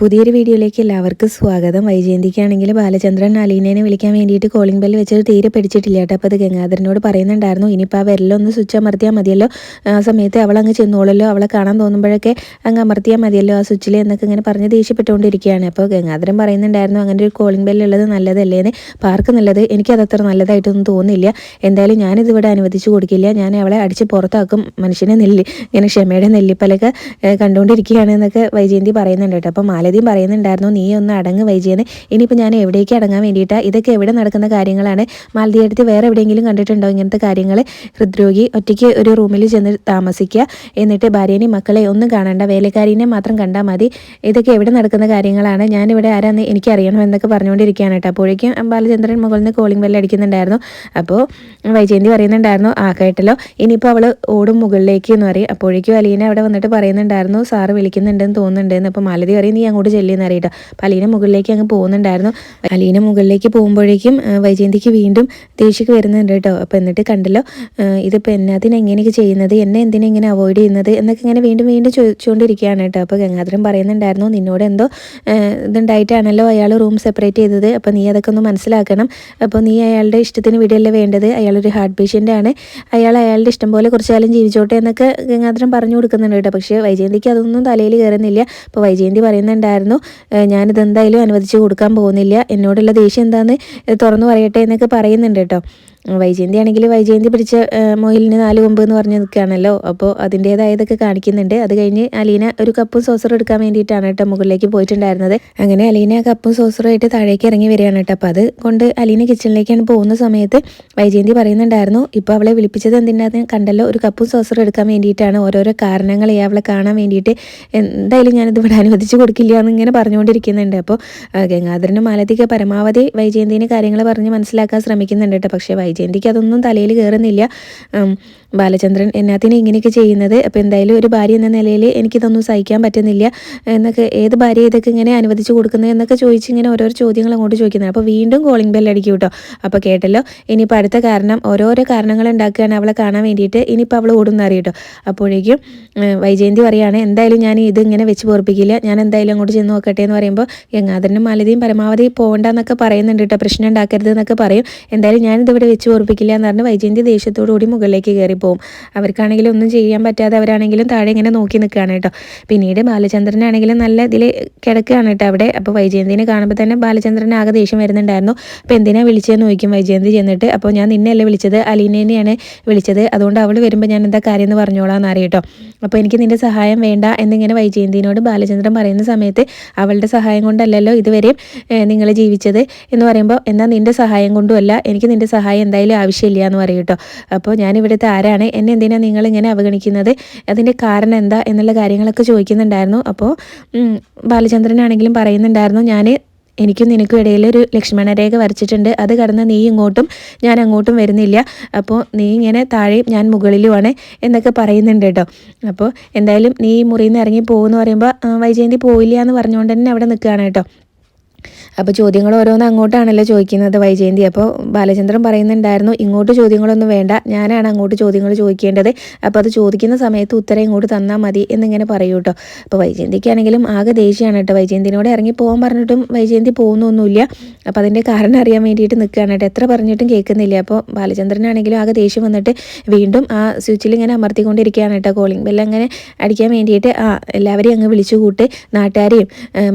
പുതിയൊരു വീഡിയോയിലേക്ക് എല്ലാവർക്കും സ്വാഗതം. വൈജയന്തിക്കാണെങ്കിൽ ബാലചന്ദ്രൻ അലീനേനെ വിളിക്കാൻ വേണ്ടിയിട്ട് കോളിംഗ് ബെൽ വെച്ചത് തീരെ പിടിച്ചിട്ടില്ല കേട്ടോ. അപ്പോൾ അത് ഗംഗാധരനോട് പറയുന്നുണ്ടായിരുന്നു. ഇനിയിപ്പോൾ ആ വിരലൊന്ന് സ്വിച്ച് അമർത്തിയാൽ മതിയല്ലോ. ആ സമയത്ത് അവൾ അങ്ങ് ചെന്നോളല്ലോ. അവളെ കാണാൻ തോന്നുമ്പോഴൊക്കെ അങ്ങ് അമർത്തിയാൽ മതിയല്ലോ ആ സ്വിച്ചിൽ എന്നൊക്കെ ഇങ്ങനെ പറഞ്ഞ് ദേഷ്യപ്പെട്ടുകൊണ്ടിരിക്കുകയാണ്. അപ്പോൾ ഗംഗാധരൻ പറയുന്നുണ്ടായിരുന്നു അങ്ങനെ ഒരു കോളിംഗ് ബെൽ ഉള്ളത് നല്ലതല്ലേന്ന്. പാർക്ക് നല്ലത്. എനിക്കത് അത്ര നല്ലതായിട്ടൊന്നും തോന്നുന്നില്ല എന്തായാലും ഞാനിത് ഇവിടെ അനുവദിച്ചു കൊടുക്കില്ല. ഞാൻ അവളെ അടിച്ച് പുറത്താക്കും. മനുഷ്യനെ നെല്ലി ഇങ്ങനെ ക്ഷമയുടെ നെല്ലിപ്പലൊക്കെ കണ്ടുകൊണ്ടിരിക്കുകയാണ് എന്നൊക്കെ വൈജയന്തി പറയുന്നുണ്ട് കേട്ടോ. അപ്പോൾ മാലതിയും പറയുന്നുണ്ടായിരുന്നു നീ ഒന്ന് അടങ്ങ് വൈജിയെന്ന് ഇനിയിപ്പോൾ ഞാൻ എവിടേക്ക് അടങ്ങാൻ വേണ്ടിയിട്ടാണ് ഇതൊക്കെ എവിടെ നടക്കുന്ന കാര്യങ്ങളാണ്? മാലതി അടുത്ത് വേറെ എവിടെയെങ്കിലും കണ്ടിട്ടുണ്ടോ ഇങ്ങനത്തെ കാര്യങ്ങൾ ഹൃദ്രോഗി ഒറ്റയ്ക്ക് ഒരു റൂമിൽ ചെന്ന് താമസിക്കുക. എന്നിട്ട് ഭാര്യേനെയും മക്കളെ ഒന്നും കാണണ്ട. വേലക്കാരിനെ മാത്രം കണ്ടാൽ മതി. ഇതൊക്കെ എവിടെ നടക്കുന്ന കാര്യങ്ങളാണ്? ഞാനിവിടെ ആരാന്ന് എനിക്കറിയണം എന്നൊക്കെ പറഞ്ഞുകൊണ്ടിരിക്കുകയാണ് കേട്ടോ. അപ്പോഴേക്കും ബാലചന്ദ്രൻ മുകളിൽ നിന്ന് കോളിംഗ് ബെല്ല് അടിക്കുന്നുണ്ടായിരുന്നു. അപ്പോൾ വൈജയന്തി പറയുന്നുണ്ടായിരുന്നു ആ കേട്ടല്ലോ. ഇനിയിപ്പോൾ അവൾ ഓടും മുകളിലേക്ക് എന്ന് പറയും. അപ്പോഴേക്കും അലീന അവിടെ വന്നിട്ട് പറയുന്നുണ്ടായിരുന്നു സാറ് വിളിക്കുന്നുണ്ടെന്ന് തോന്നുന്നുണ്ടെന്ന്. അപ്പോൾ മാലതി പറയും നീ അങ്ങോട്ട് ചെല്ലിയെന്ന് അറിയട്ടോ. അപ്പോൾ അലീന മുകളിലേക്ക് അങ്ങ് പോകുന്നുണ്ടായിരുന്നു. അലീന മുകളിലേക്ക് പോകുമ്പോഴേക്കും വൈജയന്തിക്ക് വീണ്ടും ദേഷ്യക്ക് വരുന്നുണ്ട് കേട്ടോ. അപ്പോൾ എന്നിട്ട് കണ്ടല്ലോ ഇതിപ്പോൾ എന്നാത്തിന് എങ്ങനെയൊക്കെ ചെയ്യുന്നത്? എന്നെ എന്തിനെ ഇങ്ങനെ അവോയ്ഡ് ചെയ്യുന്നത്? എന്നൊക്കെ ഇങ്ങനെ വീണ്ടും വീണ്ടും ചോദിച്ചുകൊണ്ടിരിക്കുകയാണ് കേട്ടോ. അപ്പോൾ ഗംഗാധരൻ പറയുന്നുണ്ടായിരുന്നു നിന്നോട് എന്തോ ഇതുണ്ടായിട്ടാണല്ലോ അയാൾ റൂം സെപ്പറേറ്റ് ചെയ്തത്. അപ്പോൾ നീ അതൊക്കെ ഒന്ന് മനസ്സിലാക്കണം. അപ്പോൾ നീ അയാളുടെ ഇഷ്ടത്തിന് വീടല്ലേ വേണ്ടത്? അയാളൊരു ഹാർട്ട് പേഷ്യന്റ് ആണ്. അയാൾ അയാളുടെ ഇഷ്ടം പോലെ കുറച്ച് കാലം ജീവിച്ചോട്ടെ എന്നൊക്കെ ഗംഗാധരൻ പറഞ്ഞു കൊടുക്കുന്നുണ്ട് കേട്ടോ. പക്ഷേ വൈജയന്തിക്ക് അതൊന്നും തലയിൽ കയറുന്നില്ല. അപ്പോൾ വൈജയന്തി പറയുന്നുണ്ടായിരുന്നു "ഏഹ് ഞാനിത് എന്തായാലും അനുവദിച്ച് കൊടുക്കാൻ പോകുന്നില്ല. എന്നോടുള്ള ദേഷ്യം എന്താണെന്ന് തുറന്നു പറയട്ടെ എന്നൊക്കെ പറയുന്നുണ്ട് കേട്ടോ. വൈജയന്തി ആണെങ്കിൽ വൈജയന്തി പിടിച്ച മൊയിലിന് നാല് കൊമ്പ് എന്ന് പറഞ്ഞ് നിൽക്കുകയാണല്ലോ. അപ്പോൾ അതിന്റേതായതൊക്കെ കാണിക്കുന്നുണ്ട്. അത് കഴിഞ്ഞ് അലീന ഒരു കപ്പും സോസറും എടുക്കാൻ വേണ്ടിയിട്ടാണ് കേട്ടോ മുകളിലേക്ക് പോയിട്ടുണ്ടായിരുന്നത്. അങ്ങനെ അലീന കപ്പും സോസറുമായിട്ട് താഴേക്ക് ഇറങ്ങി വരികയാണ് കേട്ടോ. അപ്പോൾ അത് കൊണ്ട് അലീന കിച്ചണിലേക്കാണ് പോകുന്ന സമയത്ത് വൈജയന്തി പറയുന്നുണ്ടായിരുന്നു ഇപ്പോൾ അവളെ വിളിപ്പിച്ചത് എന്തിനാന്ന് കണ്ടല്ലോ? ഒരു കപ്പും സോസറും എടുക്കാൻ വേണ്ടിയിട്ടാണ് ഓരോരോ കാരണങ്ങളെ അവളെ കാണാൻ വേണ്ടിയിട്ട്. എന്തായാലും ഞാനിത് ഇവിടെ അനുവദിച്ച് കൊടുക്കില്ല എന്ന് ഇങ്ങനെ പറഞ്ഞുകൊണ്ടിരിക്കുന്നുണ്ട്. അപ്പോൾ ഗംഗാധരനും മാലതിക്ക് പരമാവധി വൈജയന്തിന് കാര്യങ്ങൾ പറഞ്ഞ് മനസ്സിലാക്കാൻ ശ്രമിക്കുന്നുണ്ട് കേട്ടോ. പക്ഷേ വൈജയന്തിക്ക് അതൊന്നും തലയിൽ കയറുന്നില്ല. ബാലചന്ദ്രൻ എന്നാത്തിന് ഇങ്ങനെയൊക്കെ ചെയ്യുന്നത്. അപ്പോൾ എന്തായാലും ഒരു ഭാര്യ എന്ന നിലയിൽ എനിക്കിതൊന്നും സഹിക്കാൻ പറ്റുന്നില്ല. എന്നൊക്കെ ഏത് ഭാര്യ ഇതൊക്കെ ഇങ്ങനെ അനുവദിച്ച് കൊടുക്കുന്നത് എന്നൊക്കെ ചോദിച്ച് ഇങ്ങനെ ഓരോരോ ചോദ്യങ്ങൾ അങ്ങോട്ട് ചോദിക്കുന്നത്. അപ്പോൾ വീണ്ടും കോളിംഗ് ബെൽ അടിക്കും കേട്ടോ. അപ്പോൾ കേട്ടല്ലോ ഇനിയിപ്പോൾ അടുത്ത കാരണം ഓരോരോ കാരണങ്ങൾ ഉണ്ടാക്കുകയാണ് അവളെ കാണാൻ വേണ്ടിയിട്ട്. ഇനിയിപ്പോൾ അവൾ ഓടുന്ന അറിയട്ടോ അപ്പോഴേക്കും വൈജയന്തി പറയുകയാണ് എന്തായാലും ഞാൻ ഇത് ഇങ്ങനെ വെച്ച് പൊറപ്പിക്കില്ല ഞാൻ എന്തായാലും അങ്ങോട്ട് ചെന്ന് നോക്കട്ടെ എന്ന് പറയുമ്പോൾ ഗംഗാധരനും മാലതിയും പരമാവധി പോകണ്ടെന്നൊക്കെ പറയുന്നുണ്ട് കേട്ടോ. പ്രശ്നം ഉണ്ടാക്കരുത് എന്നൊക്കെ പറയും. എന്തായാലും ഞാനിതിവിടെ വെച്ച് പൊറപ്പിക്കില്ല എന്ന് പറഞ്ഞ് വൈജയന്തി ദേഷ്യത്തോടു കൂടി മുകളിലേക്ക് കയറി പോകും. അവർക്കാണെങ്കിലും ഒന്നും ചെയ്യാൻ പറ്റാതെ അവരാണെങ്കിലും താഴെ ഇങ്ങനെ നോക്കി നിൽക്കുകയാണ് കേട്ടോ. പിന്നീട് ബാലചന്ദ്രനാണെങ്കിലും നല്ല ഇതിൽ കിടക്കുകയാണ് കേട്ടോ അവിടെ. അപ്പോൾ വൈജയന്തിനെ കാണുമ്പോൾ തന്നെ ബാലചന്ദ്രൻ ആകെ ദേഷ്യം വരുന്നുണ്ടായിരുന്നു. അപ്പോൾ എന്തിനാ വിളിച്ചതെന്ന് ചോദിക്കും വൈജയന്തി ചെന്നിട്ട്. അപ്പോൾ ഞാൻ നിന്നെയല്ല വിളിച്ചത്? അലീനേനെയാണ് വിളിച്ചത്. അതുകൊണ്ട് അവൾ വരുമ്പോൾ ഞാൻ എന്താ കാര്യം എന്ന് പറഞ്ഞോളാം എന്ന് അറിയട്ടോ അപ്പോൾ എനിക്ക് നിന്റെ സഹായം വേണ്ട എന്നിങ്ങനെ വൈജയന്തിനോട് ബാലചന്ദ്രൻ പറയുന്ന സമയത്ത് അവളുടെ സഹായം കൊണ്ടല്ലല്ലോ ഇതുവരെയും നിങ്ങൾ ജീവിച്ചത് എന്ന് പറയുമ്പോൾ എന്നാൽ നിന്റെ സഹായം കൊണ്ടുമല്ല എനിക്ക് നിന്റെ സഹായം എന്തായാലും ആവശ്യമില്ല എന്ന് പറയും കേട്ടോ. അപ്പോൾ ഞാൻ ഇവിടുത്തെ ആരാണ്? എന്നെ എന്തിനാണ് നിങ്ങൾ ഇങ്ങനെ അവഗണിക്കുന്നത്? അതിന്റെ കാരണം എന്താ? എന്നുള്ള കാര്യങ്ങളൊക്കെ ചോദിക്കുന്നുണ്ടായിരുന്നു. അപ്പോൾ ബാലചന്ദ്രനാണെങ്കിലും പറയുന്നുണ്ടായിരുന്നു ഞാൻ എനിക്കും നിനക്കും ഇടയിൽ ഒരു ലക്ഷ്മണരേഖ വരച്ചിട്ടുണ്ട്. അത് കടന്ന് നീ ഇങ്ങോട്ടും ഞാൻ അങ്ങോട്ടും വരുന്നില്ല. അപ്പോൾ നീ ഇങ്ങനെ താഴെയും ഞാൻ മുകളിലുമാണ് എന്നൊക്കെ പറയുന്നുണ്ട് കേട്ടോ. അപ്പോൾ എന്തായാലും നീ മുറിയിൽ നിന്ന് ഇറങ്ങി പോകുമെന്ന് പറയുമ്പോൾ വൈജയന്തി പോയില്ല എന്ന് പറഞ്ഞുകൊണ്ട് തന്നെ അവിടെ നിൽക്കുകയാണ് കേട്ടോ. അപ്പോൾ ചോദ്യങ്ങൾ ഓരോന്ന് അങ്ങോട്ടാണല്ലോ ചോദിക്കുന്നത് വൈജയന്തി. അപ്പോൾ ബാലചന്ദ്രൻ പറയുന്നുണ്ടായിരുന്നു ഇങ്ങോട്ട് ചോദ്യങ്ങളൊന്നും വേണ്ട. ഞാനാണ് അങ്ങോട്ട് ചോദ്യങ്ങൾ ചോദിക്കേണ്ടത്. അപ്പോൾ അത് ചോദിക്കുന്ന സമയത്ത് ഉത്തരം ഇങ്ങോട്ട് തന്നാൽ മതി എന്നിങ്ങനെ പറയൂ കേട്ടോ അപ്പോൾ വൈജയന്തിക്കാണെങ്കിലും ആകെ ദേഷ്യമാണ് കേട്ടോ വൈജയന്തിനോട് ഇറങ്ങി പോകാൻ പറഞ്ഞിട്ടും വൈജയന്തി പോകുന്നൊന്നുമില്ല. അപ്പോൾ അതിന്റെ കാരണം അറിയാൻ വേണ്ടിയിട്ട് നിൽക്കുകയാണ് കേട്ടോ എത്ര പറഞ്ഞിട്ടും കേൾക്കുന്നില്ല. അപ്പോൾ ബാലചന്ദ്രനാണെങ്കിലും ആകെ ദേഷ്യം വന്നിട്ട് വീണ്ടും ആ സ്വിച്ചിൽ ഇങ്ങനെ അമർത്തിക്കൊണ്ടിരിക്കുകയാണ് കേട്ടോ കോളിംഗ് ബെല്ല് അങ്ങനെ അടിക്കാൻ വേണ്ടിയിട്ട് ആ എല്ലാവരെയും അങ്ങ് വിളിച്ചു കൂട്ട് നാട്ടുകാരെയും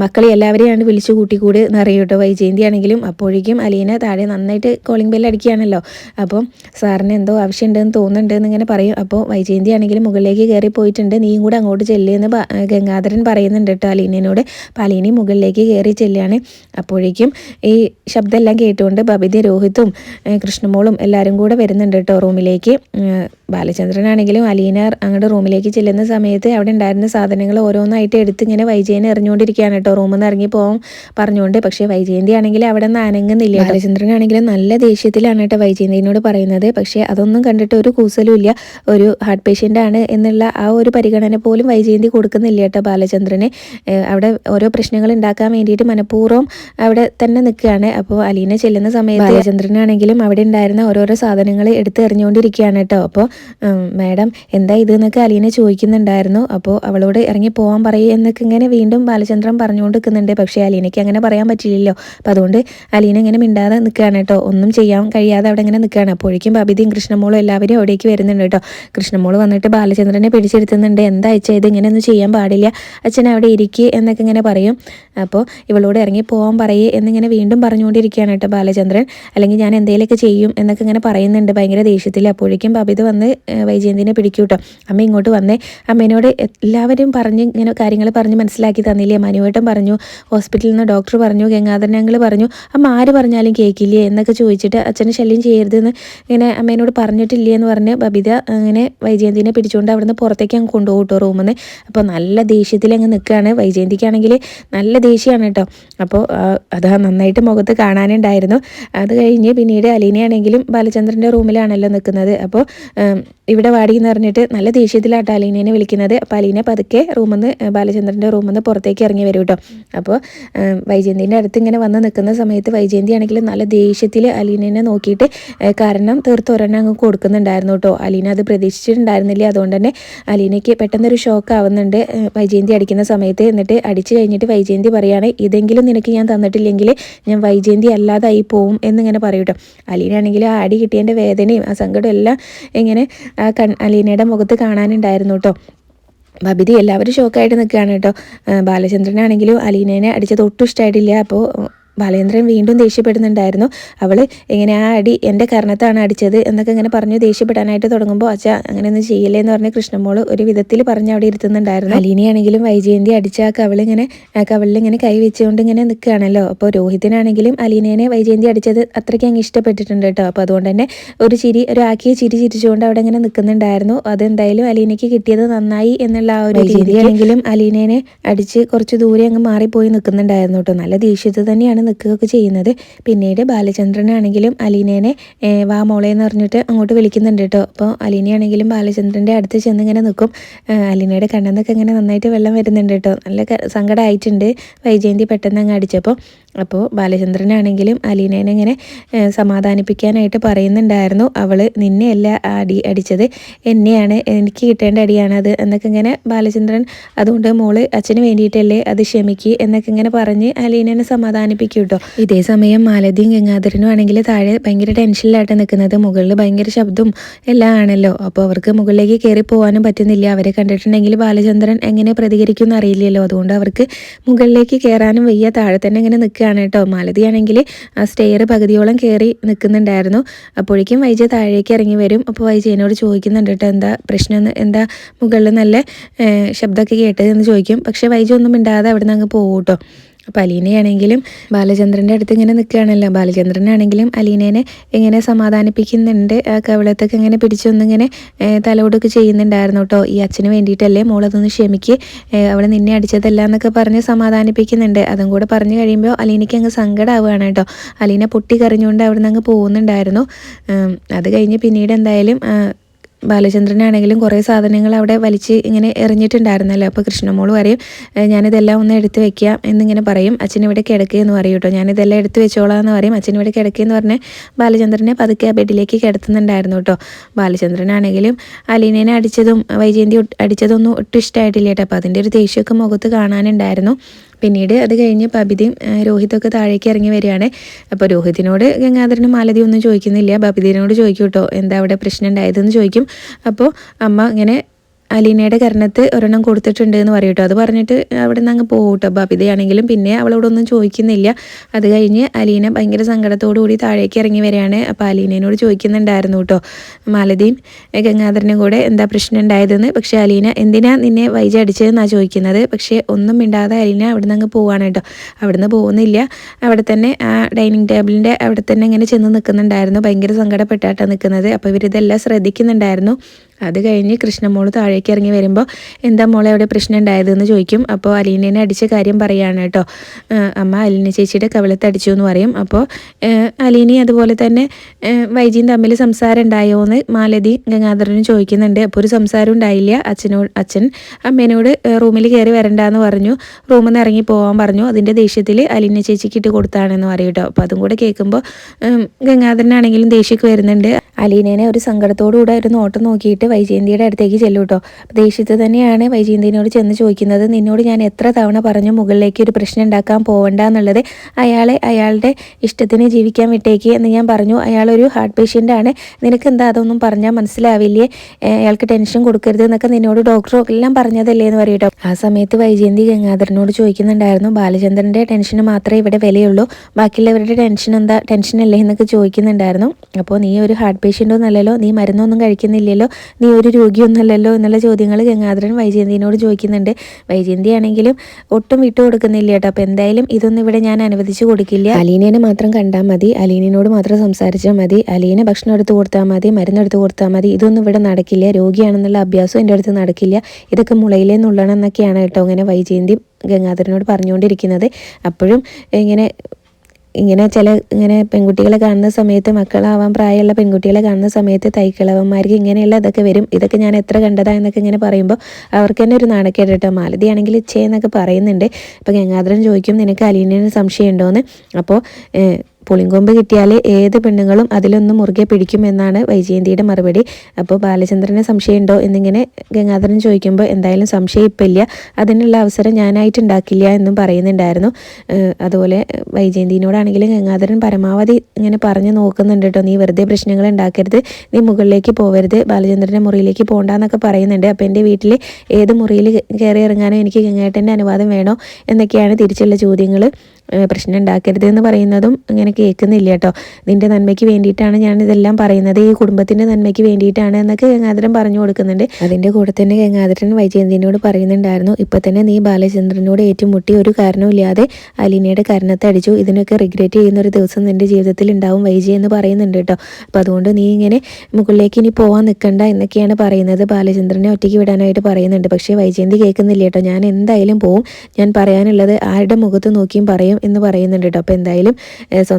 മക്കളെ എല്ലാവരെയാണ് വിളിച്ചു കൂട്ടിക്കൂട് എന്നറിയും കേട്ടോ വൈജയന്തി ആണെങ്കിലും അപ്പോഴേക്കും അലീന താഴെ നന്നായിട്ട് കോളിംഗ് ബെല്ല് അടിക്കുകയാണല്ലോ. അപ്പം സാറിന് എന്തോ ആവശ്യമുണ്ടെന്ന് തോന്നുന്നുണ്ട് എന്നിങ്ങനെ പറയും. അപ്പോൾ വൈജയന്തി ആണെങ്കിലും മുകളിലേക്ക് കയറി പോയിട്ടുണ്ട്. നീയും കൂടെ അങ്ങോട്ട് ചെല്ലുമെന്ന് ഗംഗാധരൻ പറയുന്നുണ്ട് കേട്ടോ അലീനയോട് അപ്പോൾ അലീനി മുകളിലേക്ക് കയറി ചെല്ലുകയാണ് അപ്പോഴേക്കും ഈ ശബ്ദമെല്ലാം കേട്ടുകൊണ്ട് ബബിത രോഹിത്തും കൃഷ്ണമോളും എല്ലാവരും കൂടെ വരുന്നുണ്ട് കേട്ടോ റൂമിലേക്ക്. ബാലചന്ദ്രനാണെങ്കിലും അലീന അങ്ങോട്ട് റൂമിലേക്ക് ചെല്ലുന്ന സമയത്ത് അവിടെ ഉണ്ടായിരുന്ന സാധനങ്ങൾ ഓരോന്നായിട്ട് എടുത്ത് ഇങ്ങനെ വൈജയനെ എറിഞ്ഞുകൊണ്ടിരിക്കുകയാണ് കേട്ടോ. റൂമിൽ നിന്ന് ഇറങ്ങി പോകാൻ പറഞ്ഞുകൊണ്ട്. പക്ഷേ പക്ഷേ വൈജയന്തി ആണെങ്കിൽ അവിടെ നിന്ന് അനങ്ങുന്നില്ല. ബാലചന്ദ്രനാണെങ്കിലും നല്ല ദേഷ്യത്തിലാണ് കേട്ടോ വൈജയന്തിനോട് പറയുന്നത്. പക്ഷേ അതൊന്നും കണ്ടിട്ട് ഒരു കൂസലും ഇല്ല. ഒരു ഹാർട്ട് പേഷ്യന്റ് ആണ് എന്നുള്ള ആ ഒരു പരിഗണന പോലും വൈജയന്തി കൊടുക്കുന്നില്ല കേട്ടോ ബാലചന്ദ്രനെ. അവിടെ ഓരോ പ്രശ്നങ്ങൾ ഉണ്ടാക്കാൻ വേണ്ടിയിട്ട് മനഃപൂർവം അവിടെ തന്നെ നിൽക്കുകയാണ്. അപ്പോൾ അലീന ചെല്ലുന്ന സമയത്ത് ബാലചന്ദ്രനാണെങ്കിലും അവിടെ ഉണ്ടായിരുന്ന ഓരോരോ സാധനങ്ങൾ എടുത്ത് എറിഞ്ഞുകൊണ്ടിരിക്കുകയാണ് കേട്ടോ. അപ്പോൾ മാഡം എന്താ ഇത് എന്നൊക്കെ അലീന ചോദിക്കുന്നുണ്ടായിരുന്നു. അപ്പോൾ അവളോട് ഇറങ്ങി പോകാൻ പറയുക എന്നൊക്കെ ഇങ്ങനെ വീണ്ടും ബാലചന്ദ്രൻ പറഞ്ഞുകൊണ്ട് നിൽക്കുന്നുണ്ട് പക്ഷേ അലീനയ്ക്ക് അങ്ങനെ പറയാൻ പറ്റില്ലല്ലോ അപ്പോൾ അതുകൊണ്ട് അലീന ഇങ്ങനെ മിണ്ടാതെ നിൽക്കുകയാണ് കേട്ടോ. ഒന്നും ചെയ്യാൻ കഴിയാതെ അവിടെ ഇങ്ങനെ നിൽക്കുകയാണ് അപ്പോഴേക്കും ബബിതിയും കൃഷ്ണമോളും എല്ലാവരും അവിടേക്ക് വരുന്നുണ്ട് കേട്ടോ. കൃഷ്ണമോൾ വന്നിട്ട് ബാലചന്ദ്രനെ പിടിച്ചെടുത്തുന്നുണ്ട് എന്താ അച്ഛാ ഇത്? ഇങ്ങനെയൊന്നും ചെയ്യാൻ പാടില്ല. അച്ഛൻ അവിടെ ഇരിക്കുക എന്നൊക്കെ ഇങ്ങനെ പറയും. അപ്പോൾ ഇവളോട് ഇറങ്ങി പോകാൻ പറയേ എന്നിങ്ങനെ വീണ്ടും പറഞ്ഞുകൊണ്ടിരിക്കുകയാണ് കേട്ടോ ബാലചന്ദ്രൻ. അല്ലെങ്കിൽ ഞാൻ എന്തെങ്കിലുമൊക്കെ ചെയ്യും എന്നൊക്കെ ഇങ്ങനെ പറയുന്നുണ്ട്. ഭയങ്കര ദേഷ്യത്തിൽ അപ്പോഴേക്കും ബബിത് വന്ന് വൈജയന്തിനെ പിടിക്കൂട്ടോ കേട്ടോ. അമ്മ ഇങ്ങോട്ട് വന്നേ. അമ്മേനോട് എല്ലാവരും പറഞ്ഞ് ഇങ്ങനെ കാര്യങ്ങൾ പറഞ്ഞ് മനസ്സിലാക്കി തന്നില്ലേ? മനുവേട്ടൻ പറഞ്ഞു. ഹോസ്പിറ്റലിൽ നിന്ന് ഡോക്ടർ പറഞ്ഞു. ഗംഗാധരൻ ഞങ്ങൾ പറഞ്ഞു അമ്മ ആര് പറഞ്ഞാലും കേൾക്കില്ലേ എന്നൊക്കെ ചോദിച്ചിട്ട് അച്ഛനെ ശല്യം ചെയ്യരുതെന്ന് ഇങ്ങനെ അമ്മേനോട് പറഞ്ഞിട്ടില്ലേ എന്ന് പറഞ്ഞ് ബബിത അങ്ങനെ വൈജയന്തിനെ പിടിച്ചുകൊണ്ട് അവിടുന്ന് പുറത്തേക്ക് അങ്ങ് കൊണ്ടുപോകും കേട്ടോ റൂമിൽ അപ്പോൾ നല്ല ദേഷ്യത്തിൽ അങ്ങ് നിൽക്കുകയാണ് വൈജയന്തിക്കാണെങ്കിൽ നല്ല ദേഷ്യമാണ് കേട്ടോ. അപ്പോൾ അതാ നന്നായിട്ട് മുഖത്ത് കാണാനുണ്ടായിരുന്നു. അത് കഴിഞ്ഞ് പിന്നീട് അലീനയാണെങ്കിലും ബാലചന്ദ്രന്റെ റൂമിലാണല്ലോ നിൽക്കുന്നത് അപ്പോൾ ഇവിടെ വാടി എന്ന് പറഞ്ഞിട്ട് നല്ല ദേഷ്യത്തിലാട്ടോ അലീനേനെ വിളിക്കുന്നത്. അപ്പോൾ അലീന പതുക്കെ റൂമിൽ നിന്ന് ബാലചന്ദ്രന്റെ റൂമിൽ നിന്ന് പുറത്തേക്ക് ഇറങ്ങി വരും കേട്ടോ. അപ്പോൾ വൈജയന്തിന്റെ അടുത്ത് ഇങ്ങനെ വന്ന് നിൽക്കുന്ന സമയത്ത് വൈജയന്തി ആണെങ്കിൽ നല്ല ദേഷ്യത്തിൽ അലീനനെ നോക്കിയിട്ട് കാരണം തീർത്ത് ഒരെണ്ണം അങ്ങ് കൊടുക്കുന്നുണ്ടായിരുന്നു കേട്ടോ. അലീന അത് പ്രതീക്ഷിച്ചിട്ടുണ്ടായിരുന്നില്ല. അതുകൊണ്ട് തന്നെ അലീനയ്ക്ക് പെട്ടെന്നൊരു ഷോക്ക് ആവുന്നുണ്ട്. വൈജയന്തി അടിക്കുന്ന സമയത്ത് എന്നിട്ട് അടിച്ചു കഴിഞ്ഞിട്ട് വൈജയന്തി പറയുകയാണ് ഇതെങ്കിലും നിനക്ക് ഞാൻ തന്നിട്ടില്ലെങ്കിൽ ഞാൻ വൈജയന്തി അല്ലാതായി പോവും എന്നിങ്ങനെ പറയും കേട്ടോ. അലീനാണെങ്കിൽ ആ അടി കിട്ടിയതിന്റെ വേദനയും ആ സങ്കടം എല്ലാം ഇങ്ങനെ അലീനയുടെ മുഖത്ത് കാണാനുണ്ടായിരുന്നു കേട്ടോ. ബബിതി എല്ലാവരും ഷോക്കായിട്ട് നിൽക്കുകയാണ് കേട്ടോ. ബാലചന്ദ്രനാണെങ്കിലും അലീനേനെ അടിച്ചത് ഒട്ടും ഇഷ്ടമായിട്ടില്ല അപ്പോൾ ബാലേന്ദ്രൻ വീണ്ടും ദേഷ്യപ്പെടുന്നുണ്ടായിരുന്നു. അവൾ ഇങ്ങനെ ആ അടി എന്റെ കാരണത്താണ് അടിച്ചത്? എന്നൊക്കെ ഇങ്ങനെ പറഞ്ഞു ദേഷ്യപ്പെടാനായിട്ട് തുടങ്ങുമ്പോൾ അച്ഛ അങ്ങനെയൊന്നും ചെയ്യല്ലേ എന്ന് പറഞ്ഞ് കൃഷ്ണമോൾ ഒരു വിധത്തിൽ പറഞ്ഞ് അവിടെ ഇരുത്തുന്നുണ്ടായിരുന്നു. അലീനയാണെങ്കിലും വൈജയന്തി അടിച്ച ആ കവളിങ്ങനെ കവളിൽ ഇങ്ങനെ കൈ വെച്ചുകൊണ്ട് ഇങ്ങനെ നിൽക്കുകയാണല്ലോ. അപ്പോൾ രോഹിതിനാണെങ്കിലും അലീനേനെ വൈജയന്തി അടിച്ചത് അത്രയ്ക്ക് അങ്ങ് ഇഷ്ടപ്പെട്ടിട്ടുണ്ട് കേട്ടോ. അപ്പോൾ അതുകൊണ്ട് തന്നെ ഒരു ചിരി ഒരു ആക്കിയ ചിരി ചിരിച്ചുകൊണ്ട് അവിടെ ഇങ്ങനെ നിൽക്കുന്നുണ്ടായിരുന്നു. അതെന്തായാലും അലീനയ്ക്ക് കിട്ടിയത് നന്നായി എന്നുള്ള ആ ഒരു രീതിയാണെങ്കിലും അലീനേനെ അടിച്ച് കുറച്ച് ദൂരെ അങ്ങ് മാറിപ്പോയി നിൽക്കുന്നുണ്ടായിരുന്നു കേട്ടോ. നല്ല ദേഷ്യത്തിൽ തന്നെയാണ് നിൽക്കുകയൊക്കെ ചെയ്യുന്നത്. പിന്നീട് ബാലചന്ദ്രനാണെങ്കിലും അലീനേനെ വാ മോളെ എന്ന് പറഞ്ഞിട്ട് അങ്ങോട്ട് വിളിക്കുന്നുണ്ട് കേട്ടോ. അപ്പോൾ അലീനയാണെങ്കിലും ബാലചന്ദ്രന്റെ അടുത്ത് ചെന്ന് ഇങ്ങനെ നിൽക്കും അലീനയുടെ കണ്ണെന്നൊക്കെ ഇങ്ങനെ നന്നായിട്ട് വെള്ളം വരുന്നുണ്ട് കേട്ടോ. നല്ല സങ്കടമായിട്ടുണ്ട് വൈജയന്തി പെട്ടെന്ന് അങ്ങ് അടിച്ചപ്പോൾ. അപ്പോൾ ബാലചന്ദ്രനാണെങ്കിലും അലീനേനെ ഇങ്ങനെ സമാധാനിപ്പിക്കാനായിട്ട് പറയുന്നുണ്ടായിരുന്നു. അവൾ നിന്നെയല്ല അടി അടിച്ചത്. എന്നെയാണ് എനിക്ക് കിട്ടേണ്ട അടിയാണ് അത് എന്നൊക്കെ ഇങ്ങനെ ബാലചന്ദ്രൻ അതുകൊണ്ട് മോൾ അച്ഛന് വേണ്ടിയിട്ടല്ലേ അത് ക്ഷമിക്കുക എന്നൊക്കെ ഇങ്ങനെ പറഞ്ഞ് അലീനേനെ സമാധാനിപ്പിക്കും. കേട്ടോ ഇതേ സമയം മാലതിയും ഗംഗാധരനും ആണെങ്കിൽ താഴെ ഭയങ്കര ടെൻഷനിലായിട്ട് നിൽക്കുന്നത് മുകളിൽ ഭയങ്കര ശബ്ദവും എല്ലാം ആണല്ലോ. അപ്പോൾ അവർക്ക് മുകളിലേക്ക് കയറി പോകാനും പറ്റുന്നില്ല. അവരെ കണ്ടിട്ടുണ്ടെങ്കിൽ ബാലചന്ദ്രൻ എങ്ങനെ പ്രതികരിക്കും എന്ന് അറിയില്ലല്ലോ. അതുകൊണ്ട് അവർക്ക് മുകളിലേക്ക് കയറാനും വയ്യ. താഴെ തന്നെ ഇങ്ങനെ നിൽക്കുകയാണ് കേട്ടോ. മാലതിയാണെങ്കിൽ ആ സ്റ്റെയർ പകുതിയോളം കയറി നിൽക്കുന്നുണ്ടായിരുന്നു. അപ്പോഴേക്കും വൈജയ താഴേക്ക് ഇറങ്ങി വരും. അപ്പോൾ വൈജയനോട് ചോദിക്കുന്നുണ്ട് കേട്ടോ എന്താ പ്രശ്നം? എന്താ മുകളിൽ നല്ല ശബ്ദമൊക്കെ കേട്ടതെന്ന്? ചോദിക്കും. പക്ഷേ വൈജ ഒന്നും മിണ്ടാതെ അവിടെ നിന്ന് അങ്ങ് പോകും കേട്ടോ. അപ്പോൾ അലീനയാണെങ്കിലും ബാലചന്ദ്രന്റെ അടുത്ത് ഇങ്ങനെ നിൽക്കുകയാണല്ലോ. ബാലചന്ദ്രനാണെങ്കിലും അലീനേനെ ഇങ്ങനെ സമാധാനിപ്പിക്കുന്നുണ്ട്? ആ കവിളത്തൊക്കെ ഇങ്ങനെ പിടിച്ചൊന്നിങ്ങനെ തലോടൊക്കെ ചെയ്യുന്നുണ്ടായിരുന്നു കേട്ടോ ഈ അച്ഛന് വേണ്ടിയിട്ടല്ലേ മോളതൊന്ന് ക്ഷമിക്ക്. അവൾ നിന്നെ അടിച്ചതല്ല എന്നൊക്കെ പറഞ്ഞ് സമാധാനിപ്പിക്കുന്നുണ്ട്. അതും കൂടെ പറഞ്ഞു കഴിയുമ്പോൾ അലീനയ്ക്ക് അങ്ങ് സങ്കടമാവുകയാണ് കേട്ടോ അലീന പൊട്ടി കറിഞ്ഞുകൊണ്ട് അവിടെ നിന്ന് അങ്ങ് പോകുന്നുണ്ടായിരുന്നു. അത് കഴിഞ്ഞ് പിന്നീട് എന്തായാലും ബാലചന്ദ്രനാണെങ്കിലും കുറേ സാധനങ്ങൾ അവിടെ വലിച്ച് ഇങ്ങനെ എറിഞ്ഞിട്ടുണ്ടായിരുന്നല്ലോ. അപ്പോൾ കൃഷ്ണമോൾ പറയും ഞാനിതെല്ലാം ഒന്ന് എടുത്ത് വെക്കാം എന്നിങ്ങനെ പറയും. അച്ഛൻ ഇവിടെ കിടക്കുകയെന്ന് പറയും കേട്ടോ. ഞാനിതെല്ലാം എടുത്ത് വെച്ചോളാം എന്ന് പറയും. അച്ഛൻ ഇവിടെ കിടക്കുകയെന്ന് പറഞ്ഞ് ബാലചന്ദ്രനെ പതുക്കെ ആ ബെഡിലേക്ക് കിടത്തുന്നുണ്ടായിരുന്നു കേട്ടോ. ബാലചന്ദ്രനാണെങ്കിലും അലീനേനെ അടിച്ചതും വൈജയന്തി അടിച്ചതൊന്നും ഒട്ടും ഇഷ്ടമായിട്ടില്ല കേട്ടോ. അപ്പോൾ അതിന്റെ ഒരു ദേഷ്യമൊക്കെ മുഖത്ത് കാണാനുണ്ടായിരുന്നു. പിന്നീട് അത് കഴിഞ്ഞ് ബബിതയും രോഹിതൊക്കെ താഴേക്ക് ഇറങ്ങി വരികയാണ്. അപ്പോൾ രോഹിതിനോട് ഗംഗാധരനും മാലതി ഒന്നും ചോദിക്കുന്നില്ല. ബബിതിനോട് ചോദിക്കും കേട്ടോ എന്താ അവിടെ പ്രശ്നം ഉണ്ടായതെന്ന് ചോദിക്കും. അപ്പോൾ അമ്മ ഇങ്ങനെ അലീനയുടെ കരണത്ത് ഒരെണ്ണം കൊടുത്തിട്ടുണ്ട് എന്ന് പറയും കേട്ടോ അത് പറഞ്ഞിട്ട് അവിടെ നിന്ന് അങ്ങ് പോകും കേട്ടോ ബബിതയാണെങ്കിലും പിന്നെ അവളോടൊന്നും ചോദിക്കുന്നില്ല. അത് കഴിഞ്ഞ് അലീന ഭയങ്കര സങ്കടത്തോടു കൂടി താഴേക്ക് ഇറങ്ങി വരികയാണ്. അപ്പോൾ അലീനയോട് ചോദിക്കുന്നുണ്ടായിരുന്നു കേട്ടോ. മാലതിയും ഗംഗാധരനും കൂടെ എന്താ പ്രശ്നം ഉണ്ടായതെന്ന്? പക്ഷേ അലീന എന്തിനാ നിന്നെ വൈജ അടിച്ചതെന്നാണ് ചോദിക്കുന്നത്? പക്ഷേ ഒന്നും മിണ്ടാതെ അലീന അവിടെ നിന്ന് അങ്ങ് പോവാണ് കേട്ടോ. അവിടെ നിന്ന് പോകുന്നില്ല. അവിടെ തന്നെ ആ ഡൈനിങ് ടേബിളിന്റെ അവിടെ തന്നെ ഇങ്ങനെ ചെന്ന് നിൽക്കുന്നുണ്ടായിരുന്നു. ഭയങ്കര സങ്കടപ്പെട്ടാട്ടാണ് നിൽക്കുന്നത്. അപ്പോൾ ഇവരിതെല്ലാം ശ്രദ്ധിക്കുന്നുണ്ടായിരുന്നു. അത് കഴിഞ്ഞ് കൃഷ്ണമോൾ താഴേക്ക് ഇറങ്ങി വരുമ്പോൾ എന്താ മോളെ അവിടെ പ്രശ്നം ഉണ്ടായതെന്ന് ചോദിക്കും. അപ്പോൾ അലീനേനെ അടിച്ച കാര്യം പറയാണ് കേട്ടോ. അമ്മ അലീന ചേച്ചിയുടെ കവിളത്ത് അടിച്ചു എന്ന് പറയും അപ്പോൾ അലീനി അതുപോലെ തന്നെ വൈജിയും തമ്മിൽ സംസാരം ഉണ്ടായോ എന്ന് മാലതി ഗംഗാധരനും ചോദിക്കുന്നുണ്ട്. അപ്പോൾ ഒരു സംസാരം ഉണ്ടായില്ല. അച്ഛനോട് അച്ഛൻ അമ്മേനോട് റൂമിൽ കയറി വരണ്ടെന്ന് പറഞ്ഞു. റൂമിൽ നിന്ന് ഇറങ്ങി പോകാൻ പറഞ്ഞു. അതിന്റെ ദേഷ്യത്തിൽ അലീന ചേച്ചിക്ക് ഇട്ട് കൊടുത്താണെന്ന് പറയും കേട്ടോ. അപ്പോൾ അതും കൂടെ കേൾക്കുമ്പോൾ ഗംഗാധരനാണെങ്കിലും ദേഷ്യക്ക് വരുന്നുണ്ട്. അലീനേനെ ഒരു സങ്കടത്തോടുകൂടെ ഒരു നോട്ടം നോക്കിയിട്ട് വൈജയന്തിയുടെ അടുത്തേക്ക് ചെല്ലു കേട്ടോ ദേഷ്യത്തിൽ തന്നെയാണ് വൈജയന്തിനോട് ചെന്ന് ചോദിക്കുന്നത്. നിന്നോട് ഞാൻ എത്ര തവണ പറഞ്ഞു മുകളിലേക്ക് ഒരു പ്രശ്നം ഉണ്ടാക്കാൻ പോവണ്ട എന്നുള്ളത്. അയാളെ അയാളുടെ ഇഷ്ടത്തിന് ജീവിക്കാൻ വിട്ടേക്ക് എന്ന് ഞാൻ പറഞ്ഞു. അയാളൊരു ഹാർട്ട് പേഷ്യന്റ് ആണ്. നിനക്ക് എന്താ അതൊന്നും പറഞ്ഞാൽ മനസ്സിലാവില്ലേ? അയാൾക്ക് ടെൻഷൻ കൊടുക്കരുത് എന്നൊക്കെ നിന്നോട് ഡോക്ടറും എല്ലാം പറഞ്ഞതല്ലേ എന്ന് പറയും കേട്ടോ ആ സമയത്ത് വൈജയന്തി ഗംഗാധരനോട് ചോദിക്കുന്നുണ്ടായിരുന്നു. ബാലചന്ദ്രന്റെ ടെൻഷന് മാത്രമേ ഇവിടെ വിലയുള്ളൂ. ബാക്കിയുള്ളവരുടെ ടെൻഷൻ എന്താ ടെൻഷൻ അല്ലേ എന്നൊക്കെ ചോദിക്കുന്നുണ്ടായിരുന്നു. അപ്പോൾ നീ ഒരു ഹാർട്ട് പേഷ്യന്റ് അല്ലല്ലോ നീ മരുന്നൊന്നും കഴിക്കുന്നില്ലല്ലോ നീ ഒരു രോഗിയൊന്നുമല്ലല്ലോ എന്നുള്ള ചോദ്യങ്ങൾ ഗംഗാധരൻ വൈജയന്തിനോട് ചോദിക്കുന്നുണ്ട്. വൈജയന്തി ആണെങ്കിലും ഒട്ടും വിട്ടു കൊടുക്കുന്നില്ല കേട്ടോ. അപ്പോൾ എന്തായാലും ഇതൊന്നും ഇവിടെ ഞാൻ അനുവദിച്ചു കൊടുക്കില്ല. അലീനേനെ മാത്രം കണ്ടാൽ മതി അലീനോട് മാത്രം സംസാരിച്ചാൽ മതി അലീന ഭക്ഷണം എടുത്ത് കൊടുത്താൽ മതി മരുന്ന് എടുത്ത് കൊടുത്താൽ മതി ഇതൊന്നും ഇവിടെ നടക്കില്ല. രോഗിയാണെന്നുള്ള അഭ്യാസം എന്റെ അടുത്ത് നടക്കില്ല. ഇതൊക്കെ മുളയിലേ നുള്ളണം എന്നൊക്കെയാണ് കേട്ടോ ഇങ്ങനെ വൈജയന്തി ഗംഗാധരനോട് പറഞ്ഞുകൊണ്ടിരിക്കുന്നത്. അപ്പോഴും ഇങ്ങനെ ഇങ്ങനെ ചില ഇങ്ങനെ പെൺകുട്ടികളെ കാണുന്ന സമയത്ത് മക്കളാവാൻ പ്രായമുള്ള പെൺകുട്ടികളെ കാണുന്ന സമയത്ത് തൈക്കിളവന്മാർക്ക് ഇങ്ങനെയുള്ള ഇതൊക്കെ വരും. ഇതൊക്കെ ഞാൻ എത്ര കണ്ടതാ എന്നൊക്കെ ഇങ്ങനെ പറയുമ്പോൾ അവർക്ക് തന്നെ ഒരു നാണക്കേട് മാലതി ആണെങ്കിൽ ചേ എന്നൊക്കെ പറയുന്നുണ്ട്. അപ്പോൾ ഗംഗാധരൻ ചോദിക്കും നിനക്ക് അലീനേന് സംശയം ഉണ്ടോയെന്ന് അപ്പോൾ പുളിങ്കൊമ്പ് കിട്ടിയാൽ ഏത് പെണ്ണുങ്ങളും അതിലൊന്ന് മുറുകെ പിടിക്കും എന്നാണ് വൈജയന്തിയുടെ മറുപടി. അപ്പോൾ ബാലചന്ദ്രന് സംശയമുണ്ടോ എന്നിങ്ങനെ ഗംഗാധരൻ ചോദിക്കുമ്പോൾ എന്തായാലും സംശയം ഇല്ല അതിനുള്ള അവസരം ഞാനായിട്ട് ഉണ്ടാക്കില്ല എന്നും പറയുന്നുണ്ടായിരുന്നു. അതുപോലെ വൈജയന്തിനോടാണെങ്കിലും ഗംഗാധരൻ പരമാവധി ഇങ്ങനെ പറഞ്ഞു നോക്കുന്നുണ്ട് കേട്ടോ. നീ വെറുതെ പ്രശ്നങ്ങൾ ഉണ്ടാക്കരുത്. നീ മുകളിലേക്ക് പോവരുത്. ബാലചന്ദ്രന്റെ മുറിയിലേക്ക് പോകണ്ടെന്നൊക്കെ പറയുന്നുണ്ട്. അപ്പോൾ എന്റെ വീട്ടിൽ ഏത് മുറിയിൽ കയറി ഇറങ്ങാനോ എനിക്ക് ഗംഗേട്ടന്റെ അനുവാദം വേണോ? എന്നൊക്കെയാണ് തിരിച്ചുള്ള ചോദ്യങ്ങൾ പ്രശ്നം ഉണ്ടാക്കരുത് എന്ന് പറയുന്നതും ഇങ്ങനെ കേൾക്കുന്നില്ല കേട്ടോ. നിന്റെ നന്മയ്ക്ക് വേണ്ടിയിട്ടാണ് ഞാൻ ഇതെല്ലാം പറയുന്നത്. ഈ കുടുംബത്തിന്റെ നന്മയ്ക്ക് വേണ്ടിയിട്ടാണ് എന്നൊക്കെ ഗംഗാധരൻ പറഞ്ഞു കൊടുക്കുന്നുണ്ട്. അതിന്റെ കൂടെ തന്നെ ഗംഗാധരൻ വൈജയന്തിനോട് പറയുന്നുണ്ടായിരുന്നു ഇപ്പൊ തന്നെ നീ ബാലചന്ദ്രനോട് ഏറ്റുമുട്ടി ഒരു കാരണവുമില്ലാതെ അലീനയുടെ കരണത്തെ അടിച്ചു. ഇതിനൊക്കെ റിഗ്രറ്റ് ചെയ്യുന്ന ഒരു ദിവസം നിന്റെ ജീവിതത്തിൽ ഉണ്ടാവും വൈജി എന്ന് പറയുന്നുണ്ട് കേട്ടോ. അപ്പൊ അതുകൊണ്ട് നീ ഇങ്ങനെ മുകളിലേക്ക് ഇനി പോവാൻ നിൽക്കണ്ട എന്നൊക്കെയാണ് പറയുന്നത്. ബാലചന്ദ്രനെ ഒറ്റയ്ക്ക് വിടാനായിട്ട് പറയുന്നുണ്ട്. പക്ഷേ വൈജയന്തി കേൾക്കുന്നില്ല കേട്ടോ. ഞാൻ എന്തായാലും പോവും. ഞാൻ പറയാനുള്ളത് ആരുടെ മുഖത്ത് നോക്കിയും പറയും എന്ന് പറയുന്നുണ്ട് കേട്ടോ. അപ്പോൾ എന്തായാലും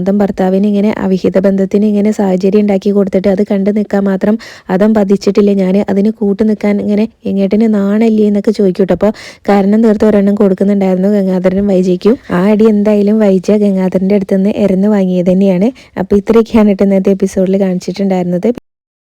സ്വന്തം ഭർത്താവിന് ഇങ്ങനെ അവിഹിത ബന്ധത്തിന് ഇങ്ങനെ സാഹചര്യം ഉണ്ടാക്കി കൊടുത്തിട്ട് അത് കണ്ടു നിൽക്കാൻ മാത്രം അതം പതിച്ചിട്ടില്ല? ഞാൻ അതിന് കൂട്ടു നിൽക്കാൻ ഇങ്ങനെ എങ്ങേട്ടിന് നാണല്ലേ എന്നൊക്കെ ചോദിക്കും അപ്പോൾ കാരണം തീർത്ത് ഒരെണ്ണം കൊടുക്കുന്നുണ്ടായിരുന്നു ഗംഗാധരനും വൈജയ്ക്കും. ആ അടി എന്തായാലും വൈജ ഗംഗാധരന്റെ അടുത്ത് നിന്ന് എരന്ന് വാങ്ങിയത് തന്നെയാണ്. അപ്പോൾ ഇത്രയൊക്കെയാണ് ഇന്നത്തെ എപ്പിസോഡിൽ കാണിച്ചിട്ടുണ്ടായിരുന്നത്.